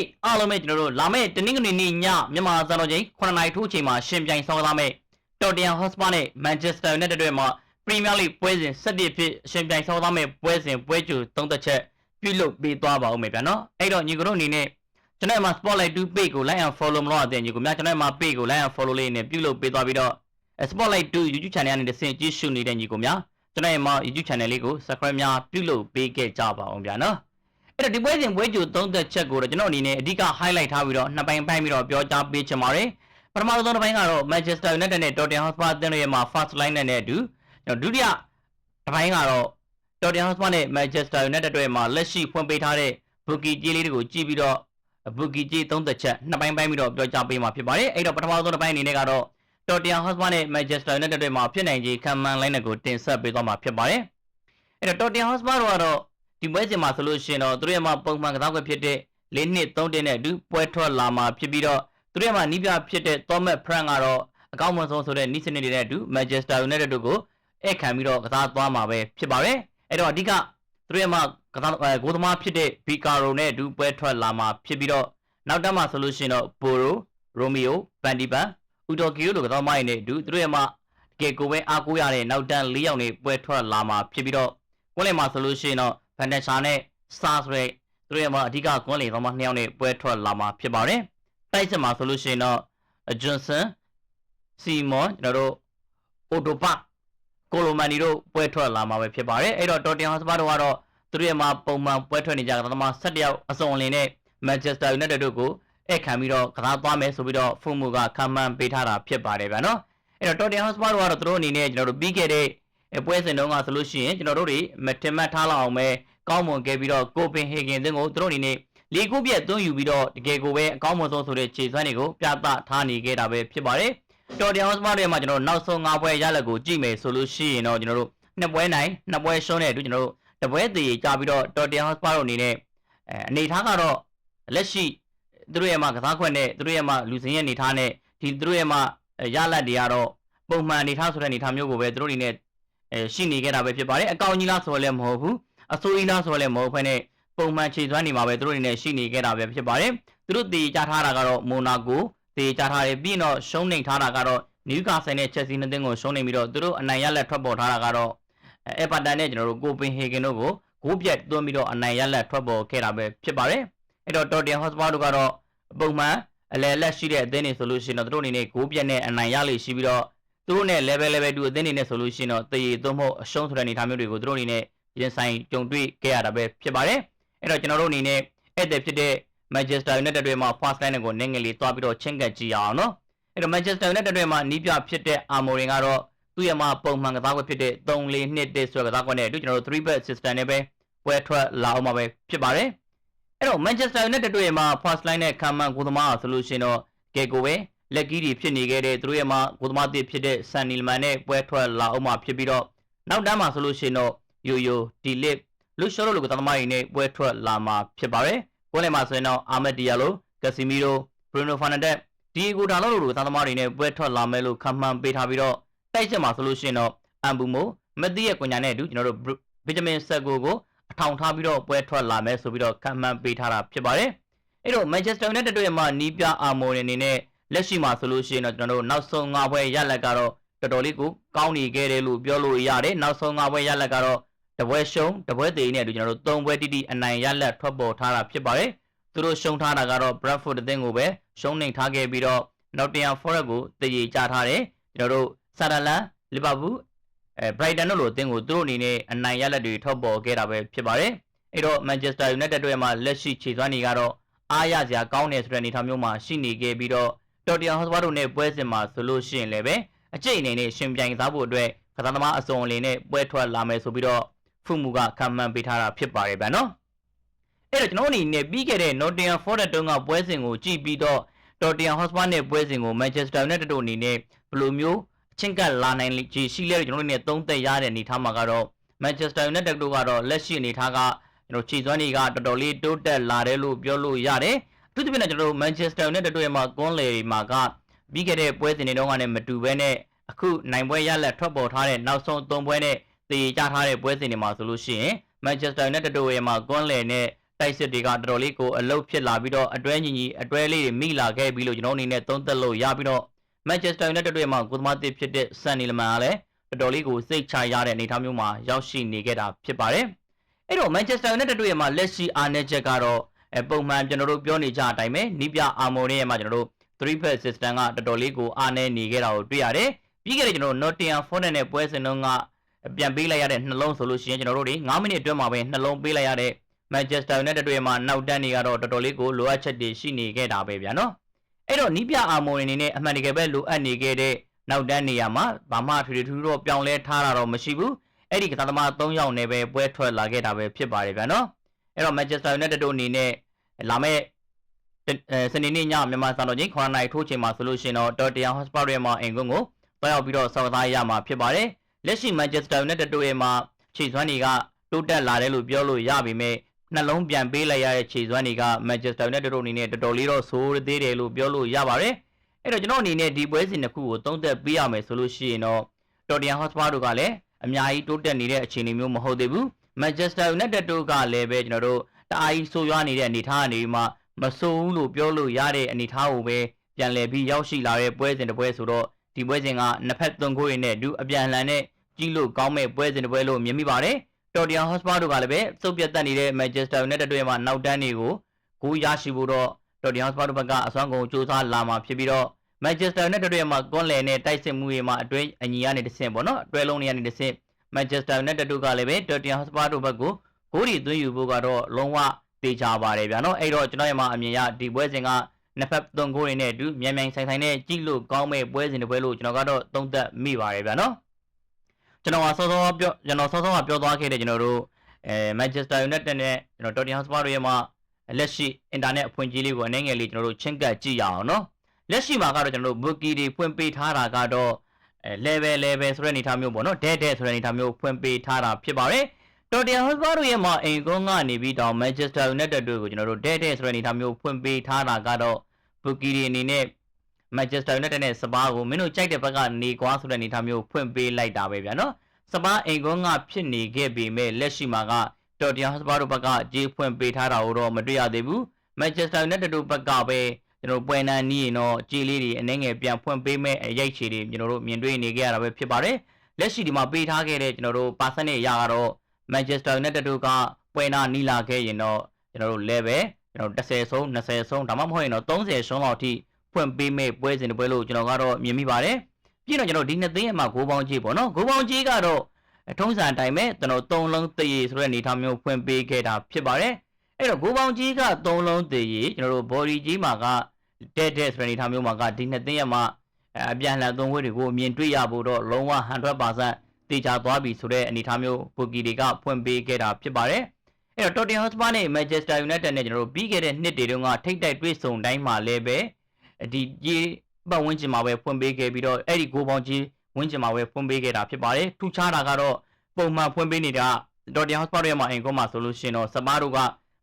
ကအားလုံးပဲကျွန်တော်တို့လာမယ့်တနင်္ဂနွေနေ့ညမြန်မာစံတော်ချိန်9နာရီထိုးချိန်မှာရှင်ပြိုင်ဆောင်သားမယ့်တော်တန်ဟော့စပါနဲ့မန်ချက်စတာယူနိုက်တက်တွေမှာပရီးမီးယားလိပွဲစဉ်17ဖြစ်ရှင်ပြိုင်ဆောင်သားမယ့်ပွဲစဉ်ပွဲကြိုသုံးသက်ချက်ပြုလုပ်ပေးသွားပါဦးမယ်ဗျာနော်အဲ့တော့ညီကတို့အနေနဲ့ကျွန်တော်မှာ spotlight 2 page ကို like and follow မလို့အတဲ့ညီကများကျွန်တော်မှာ page ကို like and follow လေးနဲ့ပြုလုပ်ပေးသွားပြီးတော့ spotlight 2 YouTube channel ကနေတစ်ဆင့်ကြည့်ရှုနေတဲ့ညီကများကျွန်တော်ရဲ့မှာ YouTube channel လေးကို subscribe များပြုလုပ်ပေးခဲ့ကြပါအောင်ဗျာနော် အဲ့တော့ဒီပွဲစဉ်ပွဲကြိုသုံးသက်ချက်ကိုတော့ကျွန်တော်အနေနဲ့အဓိက highlight ထားပြီးတော့နှစ်ပိုင်းပိုင်းပြီးတော့ပြောကြားပေးချင်ပါတယ်ပထမဆုံးတစ်ပိုင်းကတော့ Manchester United နဲ့ Tottenham Hotspur အသင်းတို့ရဲ့မှာ first line နဲ့အတူကျွန်တော်ဒုတိယတစ်ပိုင်းကတော့ Tottenham Hotspur နဲ့ Manchester United တို့ရဲ့မှာလက်ရှိဖွင့်ပေးထားတဲ့ bookie ကြီးလေးတွေကိုကြည့်ပြီးတော့ bookie ကြီးသုံးသက်ချက်နှစ်ပိုင်းပိုင်းပြီးတော့ပြောကြားပေးမှာဖြစ်ပါတယ်အဲ့တော့ပထမဆုံးတစ်ပိုင်းအနေနဲ့ကတော့ Tottenham Hotspur နဲ့ Manchester United တို့ရဲ့မှာဖြစ်နိုင်ခြေခံမှန်း line ကိုတင်ဆက်ပေးသွားမှာဖြစ်ပါတယ်အဲ့တော့ Tottenham Hotspur တို့ကတော့ ဒီပွဲစဉ်မှာဆိုလို့ရှိရင်တော့သူတို့ရဲ့မှာပုံမှန်ကစားကွက်ဖြစ်တဲ့၄နှစ်၃တင်နဲ့အတူပွဲထွက်လာမှာဖြစ်ပြီးတော့သူတို့ရဲ့မှာနီးပြဖြစ်တဲ့ Thomas Frank ကတော့အကောင်းမဆုံးဆိုတဲ့နီးစနစ်တွေနဲ့အတူ Manchester United တို့ကိုဧည့်ခံပြီးတော့ကစားသွားမှာပဲဖြစ်ပါတယ်အဲ့တော့အဓိကသူတို့ရဲ့မှာကစားဂိုးသမားဖြစ်တဲ့ Bicaro နဲ့အတူပွဲထွက်လာမှာဖြစ်ပြီးတော့နောက်တက်မှာဆိုလို့ရှိရင်တော့ Poro Romeo Van de Beek Udogie တို့ကစားသမားတွေနဲ့အတူသူတို့ရဲ့မှာတကယ်ကိုပဲအားကိုးရတဲ့နောက်တန်း၄ယောက်နဲ့ပွဲထွက်လာမှာဖြစ်ပြီးတော့ကိုယ်လည်းမှာဆိုလို့ရှိရင်တော့ ဗန်ဒန်ရှာနဲ့စာဆိုတဲ့သူတို့ရဲ့မှာအဓိကကွန်းလေသမားနှစ်ယောက်နဲ့ပွဲထွက်လာမှာဖြစ်ပါတယ်။တိုက်စစ်မှာဆိုလို့ရှိရင်တော့ဂျွန်ဆန်စီမွန်ကျွန်တော်တို့အိုတိုပါကိုလိုမန်နီတို့ပွဲထွက်လာမှာပဲဖြစ်ပါတယ်။အဲ့တော့တော်တင်ဟော့စပါတို့ကတော့သူတို့ရဲ့မှာပုံမှန်ပွဲထွက်နေကြတဲ့သမား7ယောက်အစုံအလင်နဲ့မန်ချက်စတာယူနိုက်တက်တို့ကိုဧည့်ခံပြီးတော့ကစားသွားမယ်ဆိုပြီးတော့ဖုန်မူကခံမှန်းပေးထားတာဖြစ်ပါတယ်ဗျာနော်။အဲ့တော့တော်တင်ဟော့စပါတို့ကတော့သူတို့အနေနဲ့ကျွန်တော်တို့ပြီးခဲ့တဲ့ ပွဲစဉ်တုန်းကဆိုလို့ရှိရင်ကျွန်တော်တို့တွေမတင်မှတ်ထားလောက်အောင်ပဲကောင်းမွန်ခဲ့ပြီးတော့ကိုပင်ဟေဂင်သင်းကိုသူတို့အနေနဲ့လီကူပြက်သွင်းယူပြီးတော့တကယ်ကိုပဲအကောင်းမွန်ဆုံးဆိုတဲ့ခြေစွမ်းတွေကိုပြသထားနေခဲ့တာပဲဖြစ်ပါတယ်။တော်တန်ဟော့စမားတွေမှာကျွန်တော်တို့နောက်ဆုံး၅ပွဲရလက်ကိုကြည့်မယ်ဆိုလို့ရှိရင်တော့ကျွန်တော်တို့နှစ်ပွဲနိုင်နှစ်ပွဲရှုံးတဲ့အတူကျွန်တော်တို့တပွဲသေးကြပြီးတော့တော်တန်ဟော့စမားတို့အနေနဲ့အဲအနေထားကတော့လက်ရှိသူတို့ရဲ့မှာကစားခွင့်နဲ့သူတို့ရဲ့မှာလူစင်းရဲ့အနေထားနဲ့ဒီသူတို့ရဲ့မှာရလက်တွေကတော့ပုံမှန်အနေထားဆိုတဲ့အနေထားမျိုးကိုပဲသူတို့အနေနဲ့ အဲရှိနေခဲ့တာပဲဖြစ်ပါတယ်အကောင်ကြီးလားဆိုလည်းမဟုတ်ဘူးအဆိုးကြီးလားဆိုလည်းမဟုတ်ဘဲနဲ့ပုံမှန်ခြေစွမ်းနေမှာပဲသူတို့အနေနဲ့ရှိနေခဲ့တာပဲဖြစ်ပါတယ်သူတို့တည်ကြထားတာကတော့မိုနာကိုတည်ကြထားတယ်ပြီးတော့ရှုံးနေထားတာကတော့နယူကာဆယ်နဲ့ချက်စီနှစ်သင်းကိုရှုံးနေပြီးတော့သူတို့အနိုင်ရလက်ထွက်ပေါ်ထားတာကတော့အဲပါတန်နဲ့ကျွန်တော်တို့ကိုပင်ဟေဂင်တို့ကိုဂိုးပြတ်သွင်းပြီးတော့အနိုင်ရလက်ထွက်ပေါ်ခဲ့တာပဲဖြစ်ပါတယ်အဲ့တော့တော်တင်ဟော့စပါတို့ကတော့ပုံမှန်အလဲလက်ရှိတဲ့အသင်းတွေဆိုလို့ရှိရင်တော့သူတို့အနေနဲ့ဂိုးပြတ်နဲ့အနိုင်ရလိမ့်ရှိပြီးတော့ သူတို့နဲ့ level level 2အသင်းတွေနဲ့ဆိုလို့ရှိရင်တော့တည်ရသွင်းဖို့အရှုံးဆိုတဲ့အနေအထားမျိုးတွေကိုသူတို့အနေနဲ့ရင်ဆိုင်ကြုံတွေ့ခဲ့ရတာပဲဖြစ်ပါတယ်အဲ့တော့ကျွန်တော်တို့အနေနဲ့ဧည့်သည်ဖြစ်တဲ့ Manchester United တွေမှာ first line ကိုနည်းငယ်လေးတွားပြီးတော့ချင်းကပ်ကြည့်အောင်နော်အဲ့တော့ Manchester United တွေမှာနီးပြဖြစ်တဲ့ Amorim ကတော့သူ့ရဲ့မှာပုံမှန်ကစားကွက်ဖြစ်တဲ့3-4-2ဆိုတဲ့ကစားကွက်နဲ့အတူကျွန်တော်တို့3 back system နဲ့ပဲပွဲထွက်လာအောင်မှာပဲဖြစ်ပါတယ်အဲ့တော့ Manchester United တွေမှာ first line နဲ့ခံမှန်ကိုသမားဆိုလို့ရှိရင်တော့ကဲကိုပဲ လက်ကြီးတွေဖြစ်နေခဲ့တဲ့သူတို့ရဲ့မှာကိုသမားတစ်ဖြစ်တဲ့ San Nilman နဲ့ပွဲထွက်လာအောင်မှာဖြစ်ပြီးတော့နောက်တန်းမှာဆိုလို့ရှိရင်တော့ယိုယိုဒီလစ်လူရှောလို့လူကသမားတွေနဲ့ပွဲထွက်လာမှာဖြစ်ပါတယ်။ပွဲလည်မှာဆိုရင်တော့အာမက်ဒီယာလိုကက်စီမီရိုဘရူနိုဖာနန်ဒက်ဒီဂိုဒါလိုလူကသမားတွေနဲ့ပွဲထွက်လာမယ်လို့ခန့်မှန်းပေးထားပြီးတော့တိုက်ချက်မှာဆိုလို့ရှိရင်တော့အမ်ဘူမိုမက်သီရဲ့ကွန်ညာနဲ့အတူကျွန်တော်တို့ဗီတာမင်ဆက်ကိုကိုအထောင်ထားပြီးတော့ပွဲထွက်လာမယ်ဆိုပြီးတော့ခန့်မှန်းပေးထားတာဖြစ်ပါတယ်။အဲ့တော့ Manchester United တို့ရဲ့မှာနီးပြအာမိုရီအနေနဲ့ လက်ရှိမှာဆိုလို့ရှိရင်တော့ကျွန်တော်တို့နောက်ဆုံး၅ပွဲရလက်ကတော့တော်တော်လေးကိုကောင်းနေခဲ့တယ်လို့ပြောလို့ရတယ်နောက်ဆုံး၅ပွဲရလက်ကတော့တပွဲရှုံးတပွဲသေးနဲ့အတူကျွန်တော်တို့၃ပွဲတိတိအနိုင်ရလက်ထွက်ပေါ်ထားတာဖြစ်ပါတယ်သူတို့ရှုံးထားတာကတော့ Bradford အသင်းကိုပဲရှုံးနေထားခဲ့ပြီးတော့ Nottingham Forest ကိုတည်ရကြထားတယ်ကျွန်တော်တို့ Sunderland Liverpool အဲ Brighton တို့လိုအသင်းကိုသူတို့အနေနဲ့အနိုင်ရလက်တွေထွက်ပေါ်ခဲ့တာပဲဖြစ်ပါတယ်အဲ့တော့ Manchester United တို့ရဲ့မှာလက်ရှိခြေစွမ်းတွေကတော့အားရစရာကောင်းတယ်ဆိုတဲ့အနေအထားမျိုးမှာရှိနေခဲ့ပြီးတော့ တော်တရားဟော့စပါတို့နဲ့ပွဲစဉ်မှာဆိုလို့ရှိရင်လည်းပဲအကျိတ်အနေနဲ့ရှင်ပြိုင်စားဖို့အတွက်ကစားသမားအစုံအလင်နဲ့ပွဲထွက်လာမယ်ဆိုပြီးတော့ဖုမှုကခံမှန်းပေးထားတာဖြစ်ပါတယ်ဗျာနော်အဲ့တော့ကျွန်တော်အနေနဲ့ပြီးခဲ့တဲ့ Nottingham Forest တုန်းကပွဲစဉ်ကိုကြည့်ပြီးတော့ Tottenham Hotspur နဲ့ပွဲစဉ်ကို Manchester United တို့အနေနဲ့ဘယ်လိုမျိုးအချင်းကပ်လာနိုင်ခြေရှိလဲကျွန်တော်တို့အနေနဲ့သုံးသက်ရတဲ့အနေထားမှာကတော့ Manchester United တို့ကတော့လက်ရှိအနေထားကကျွန်တော်ခြေစွမ်းတွေကတော်တော်လေးတိုးတက်လာတယ်လို့ပြောလို့ရတယ် အထူးသဖြင့်ကျွန်တော်တို့ Manchester United တို့ရဲ့မှာကွန်လေမှာကပြီးခဲ့တဲ့ပွဲစဉ်တွေတုန်းကလည်းမတူဘဲနဲ့အခုနိုင်ပွဲရလက်ထွက်ပေါ်ထားတဲ့နောက်ဆုံး၃ပွဲနဲ့တည်ကြထားတဲ့ပွဲစဉ်တွေမှာဆိုလို့ရှိရင် Manchester United တို့ရဲ့မှာကွန်လေနဲ့တိုက်စစ်တွေကတော်တော်လေးကိုအလုတ်ဖြစ်လာပြီးတော့အတွဲညီညီအတွဲလေးတွေမိလာခဲ့ပြီလို့ကျွန်တော်အနေနဲ့သုံးသပ်လို့ရပြီးတော့ Manchester United တွေမှာကိုသမားတစ်ဖြစ်တဲ့ဆန်နီလမန်ကလည်းတော်တော်လေးကိုစိတ်ချရတဲ့အနေအထားမျိုးမှာရောက်ရှိနေခဲ့တာဖြစ်ပါတယ်။အဲ့တော့ Manchester United တွေမှာလက်ရှိအားနည်းချက်ကတော့ အပုံမှန်ကျွန်တော်တို့ပြောနေကြအတိုင်းပဲနီးပြအာမော်ရဲ့မှာကျွန်တော်တို့3 phase system ကတော်တော်လေးကိုအားနည်းနေခဲ့တာကိုတွေ့ရတယ်။ပြီးခဲ့တဲ့ကျွန်တော်တို့ Nottingham Forest နဲ့ပွဲစဉ်တုန်းကပြန်ပေးလိုက်ရတဲ့နှလုံးဆိုလို့ရှိရင်ကျွန်တော်တို့တွေ9မိနစ်အတွင်းမှာပဲနှလုံးပေးလိုက်ရတဲ့ Manchester United တွေမှာနောက်တန်းနေကတော့တော်တော်လေးကိုလိုအပ်ချက်တွေရှိနေခဲ့တာပဲဗျာနော်။အဲ့တော့နီးပြအာမော်အနေနဲ့အမှန်တကယ်ပဲလိုအပ်နေခဲ့တဲ့နောက်တန်းနေရာမှာဘာမှထွေထွေထူးထူးတော့ပြောင်းလဲထားတာတော့မရှိဘူး။အဲ့ဒီကစားသမား3ယောက်နဲ့ပဲပွဲထွက်လာခဲ့တာပဲဖြစ်ပါတယ်ဗျာနော်။ အဲ့တော့ Manchester United တို့အနေနဲ့လာမယ့်အဲစနေနေ့ညမြန်မာစံတော်ချိန်9နာရီထိုးချိန်မှာဆိုလို့ရှိရင်တော့ Tottenham Hotspur ရဲ့မှာအင်ကွန်းကိုတွားရောက်ပြီးတော့ဆောက်သားရမှာဖြစ်ပါတယ်။လက်ရှိ Manchester United တို့ရဲ့မှာခြေစွမ်းတွေကတိုးတက်လာတယ်လို့ပြောလို့ရပါမယ်။နှလုံးပြန်ပေးလိုက်ရတဲ့ခြေစွမ်းတွေက Manchester United တို့အနေနဲ့တော်တော်လေးတော့ဆိုးသေးတယ်လို့ပြောလို့ရပါတယ်။အဲ့တော့ကျွန်တော်အနေနဲ့ဒီပွဲစဉ်တစ်ခုကိုသုံးသပ်ပေးရမယ်ဆိုလို့ရှိရင်တော့ Tottenham Hotspur တို့ကလည်းအများကြီးတိုးတက်နေတဲ့အခြေအနေမျိုးမဟုတ်သေးဘူး။ Manchester United တို့ကလည်းပဲကျွန်တော်တို့တအားကြီးဆိုးရွားနေတဲ့အနေအထားအနေမှာမဆိုးဘူးလို့ပြောလို့ရတဲ့အနေအထားကိုပဲပြန်လည်ပြီးရောက်ရှိလာတဲ့ပွဲစဉ်တစ်ပွဲဆိုတော့ဒီပွဲစဉ်ကနှစ်ဖက်သုံးခိုးရင်းနဲ့ဒူအပြန်လှန်နဲ့ကြီးလို့ကောင်းမဲ့ပွဲစဉ်တစ်ပွဲလို့မြင်မိပါတယ်။ Tottenham Hotspur တို့ကလည်းပဲစုပ်ပြတ်တက်နေတဲ့ Manchester United တွေမှာနောက်တန်းတွေကိုဂိုးရရှိဖို့တော့ Tottenham Hotspur တို့ဘက်ကအစွမ်းကုန်စူးစမ်းလာမှာဖြစ်ပြီးတော့ Manchester United တွေမှာကွန်လယ်နဲ့တိုက်စစ်မှုတွေမှာအတွဲအညီကနေတစ်ဆင့်ပေါ့နော်အတွဲလုံးတွေကနေတစ်ဆင့် Manchester United တို့ကလည်းပဲ Tottenham Hotspur တို့ဘက်ကိုဂိုးတွေသွင်းယူဖို့ကတော့လုံးဝတေချာပါတယ်ဗျာနော်အဲ့တော့ကျွန်တော်ရဲ့မှာအမြင်ရဒီပွဲစဉ်ကနှစ်ဖက်သုံးဂိုးတွေနဲ့အတူမြန်မြန်ဆိုင်ဆိုင်နဲ့ကြည့်လို့ကောင်းမဲ့ပွဲစဉ်တစ်ပွဲလို့ကျွန်တော်ကတော့သုံးသပ်မိပါတယ်ဗျာနော်ကျွန်တော်ကစောစောပြောကျွန်တော်စောစောကပြောသွားခဲ့တဲ့ကျွန်တော်တို့အဲ Manchester United နဲ့ကျွန်တော် Tottenham Hotspur တို့ရဲ့မှာလက်ရှိ internet အဖွင့်ကြီးလေးကိုအနေငယ်လေးကျွန်တော်တို့ချင်းကပ်ကြည့်ရအောင်နော်လက်ရှိမှာကတော့ကျွန်တော်တို့ bookie တွေဖွင့်ပေးထားတာကတော့ အဲ level level ဆိုတဲ့အနေအထားမျိုးပေါ့နော် dead dead ဆိုတဲ့အနေအထားမျိုးဖွင့်ပေးထားတာဖြစ်ပါတယ်တော်တန်ဟော့စပါတို့ရဲ့မှာအိမ်ကုန်းကနေပြီးတော့ Manchester United တို့ကိုကျွန်တော်တို့တဲ့တဲ့ဆိုတဲ့အနေအထားမျိုးဖွင့်ပေးထားတာကတော့ Bookie တွေအနေနဲ့ Manchester United နဲ့စပါးကိုမင်းတို့ကြိုက်တဲ့ဘက်ကနေကွာဆိုတဲ့အနေအထားမျိုးဖွင့်ပေးလိုက်တာပဲဗျာနော်စပါးအိမ်ကုန်းကဖြစ်နေခဲ့ပေမဲ့လက်ရှိမှာကတော်တန်ဟော့စပါတို့ဘက်ကကြေးဖွင့်ပေးထားတာကိုတော့မတွေ့ရသေးဘူး Manchester United တို့ဘက်ကပဲ ကျွန်တော်ပွဲနန်းနီးရင်တော့ကြေးလေးတွေအနေငယ်ပြန်ဖွင့်ပေးမဲ့အရိုက်ချီတွေကျွန်တော်တို့မြင်တွေ့နေခဲ့ရတာပဲဖြစ်ပါတယ်လက်ရှိဒီမှာပေးထားခဲ့တဲ့ကျွန်တော်တို့ percentage ရကတော့ Manchester United တို့ကပွဲနာနီးလာခဲ့ရင်တော့ကျွန်တော်တို့ level ကျွန်တော်10ဆုံး20ဆုံးဒါမှမဟုတ်ရင်တော့30ဆုံးလောက်အထိဖွင့်ပေးမဲ့ပွဲစဉ်တစ်ပွဲလို့ကျွန်တော်ကတော့မြင်မိပါတယ်ပြီးတော့ကျွန်တော်ဒီနှစ်သိန်းအမှာဂိုးပေါင်းကြီးပေါ့နော်ဂိုးပေါင်းကြီးကတော့ထုံးစံအတိုင်းပဲကျွန်တော်3လုံးတည်ဆိုတဲ့အနေအထားမျိုးဖွင့်ပေးခဲ့တာဖြစ်ပါတယ် အဲ့တော့ဂိုးပေါင်းကြီးက3လုံးတည်ကျွန်တော်တို့ body ကြီးမှာကတဲ့တဲ့ဆိုတဲ့အနေအထားမျိုးမှာကဒီနှစ်သိန်းအမှာအပြန်လှန်သုံးဝဲတွေကိုမြင်တွေ့ရဖို့တော့လုံးဝ100%တေချာသွားပြီဆိုတဲ့အနေအထားမျိုးဘူကီတွေကဖွင့်ပေးခဲ့တာဖြစ်ပါတယ်။အဲ့တော့ Tottenham Hotspur နဲ့ Manchester United နဲ့ကျွန်တော်တို့ပြီးခဲ့တဲ့နှစ်တွေတုန်းကထိတ်တိုက်တွေ့ဆုံတိုင်းမှာလည်းပဲဒီကြီးပတ်ဝန်းကျင်မှာပဲဖွင့်ပေးခဲ့ပြီးတော့အဲ့ဒီဂိုးပေါင်းကြီးဝန်းကျင်မှာပဲဖွင့်ပေးခဲ့တာဖြစ်ပါတယ်။ထူးခြားတာကတော့ပုံမှန်ဖွင့်ပေးနေတာ Tottenham Hotspur ရဲ့မှာအင်ကွန်မှာဆိုလို့ရှိရင်တော့စပါးတို့က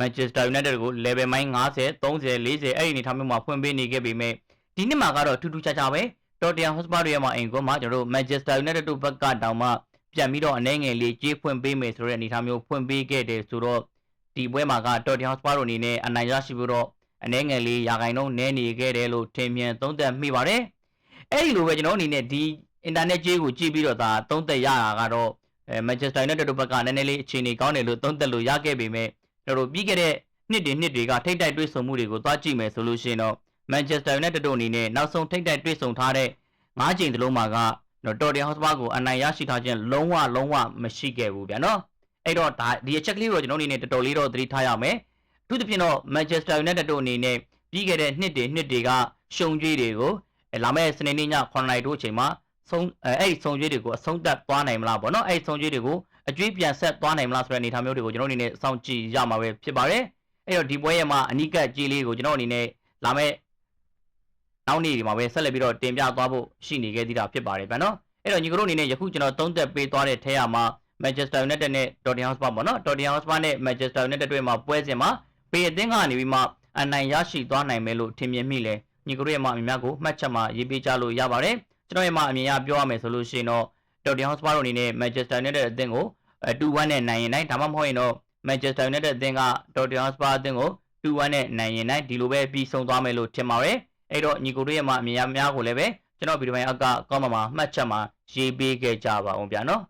Manchester United ကို level မိုင်း50 30 40အဲ့ဒီအနေထားမျိုးမှာဖွင့်ပေးနေခဲ့ပေမဲ့ဒီနှစ်မှာကတော့ထူးထူးခြားခြားပဲ Tottenham Hotspur ရဲ့မှာအင်ကွန်မှာကျွန်တော်တို့ Manchester United တို့ဘက်ကတောင်မှပြန်ပြီးတော့အနေငယ်လေးကြေးဖွင့်ပေးမယ်ဆိုတဲ့အနေအထားမျိုးဖွင့်ပေးခဲ့တယ်ဆိုတော့ဒီပွဲမှာက Tottenham Hotspur တို့အနေနဲ့အနိုင်ရရှိပြီးတော့အနေငယ်လေးရာဂိုင်နှုန်းနည်းနေခဲ့တယ်လို့ထင်မြင်သုံးသပ်မိပါတယ်။အဲဒီလိုပဲကျွန်တော်အနေနဲ့ဒီ internet ကြေးကိုကြည့်ပြီးတော့ဒါသုံးသပ်ရတာကတော့အဲ Manchester United တို့ဘက်ကနည်းနည်းလေးအခြေအနေကောင်းတယ်လို့သုံးသပ်လို့ရခဲ့ပေမဲ့ ကျွန်တော်တို့ပြီးခဲ့တဲ့နှစ်တွေနှစ်တွေကထိတ်တိုက်တွေ့ဆုံမှုတွေကိုသွားကြည့်မယ်ဆိုလို့ရှိရင်တော့ Manchester United တို့အနေနဲ့နောက်ဆုံးထိတ်တိုက်တွေ့ဆုံထားတဲ့၅ချိန်တလုံးမှာကနော်တော်တင်ဟော့စပါကိုအနိုင်ရရှိထားခြင်းလုံးဝလုံးဝမရှိခဲ့ဘူးဗျာနော်အဲ့တော့ဒါဒီအချက်ကလေးကိုကျွန်တော်အနေနဲ့တော်တော်လေးတော့သတိထားရမယ်အထူးသဖြင့်တော့ Manchester United တို့အနေနဲ့ပြီးခဲ့တဲ့နှစ်တွေနှစ်တွေကရှုံကြွေးတွေကိုလာမယ့်စနေနေ့ည9:00နာရီတို့အချိန်မှာဆုံးအဲ့ဒီဆုံးကြွေးတွေကိုအဆုံးသတ်သွားနိုင်မလားပေါ့နော်အဲ့ဒီဆုံးကြွေးတွေကို အကျွေးပြန်ဆက်သွားနိုင်မလားဆိုတဲ့အနေအထားမျိုးတွေကိုကျွန်တော်အနေနဲ့စောင့်ကြည့်ရမှာပဲဖြစ်ပါတယ်အဲ့တော့ဒီပွဲရဲ့မှာအနိကကြီးလေးကိုကျွန်တော်အနေနဲ့လာမယ့်နောက်နေ့ဒီမှာပဲဆက်လက်ပြီးတော့တင်ပြသွားဖို့ရှိနေခဲ့သေးတာဖြစ်ပါတယ်ဗျာနော်အဲ့တော့ညီကတို့အနေနဲ့ယခုကျွန်တော်သုံးသက်ပေးသွားတဲ့ထဲရမှာ Manchester United နဲ့ Tottenham Hotspur ပေါ့နော် Tottenham Hotspur နဲ့ Manchester United တွေမှာပွဲစဉ်မှာပေအသင်းကနေပြီးမှအနိုင်ရရှိသွားနိုင်မယ်လို့ထင်မြင်မိလဲညီကတို့ရဲ့မှာအများကိုမှတ်ချက်မှာရေးပေးကြလို့ရပါတယ်ကျွန်တော်ရဲ့မှာအမြင်ရပြောရမယ်ဆိုလို့ရှိရင်တော့ Tottenham Hotspur တို့အနေနဲ့ Manchester United အသင်းကို2-1နဲ့နိုင်ရင်နိုင်ဒါမှမဟုတ်ရင်တော့ Manchester United အသင်းက Tottenham Hotspur အသင်းကို2-1နဲ့နိုင်ရင်နိုင်ဒီလိုပဲပြီးဆုံးသွားမယ်လို့ထင်ပါတယ်အဲ့တော့ညီကိုတို့ရဲ့မှာအမြင်များကိုလည်းပဲကျွန်တော်ဗီဒီယိုပိုင်းအောက်က comment မှာမှတ်ချက်မှာရေးပေးခဲ့ကြပါအောင်ဗျာနော်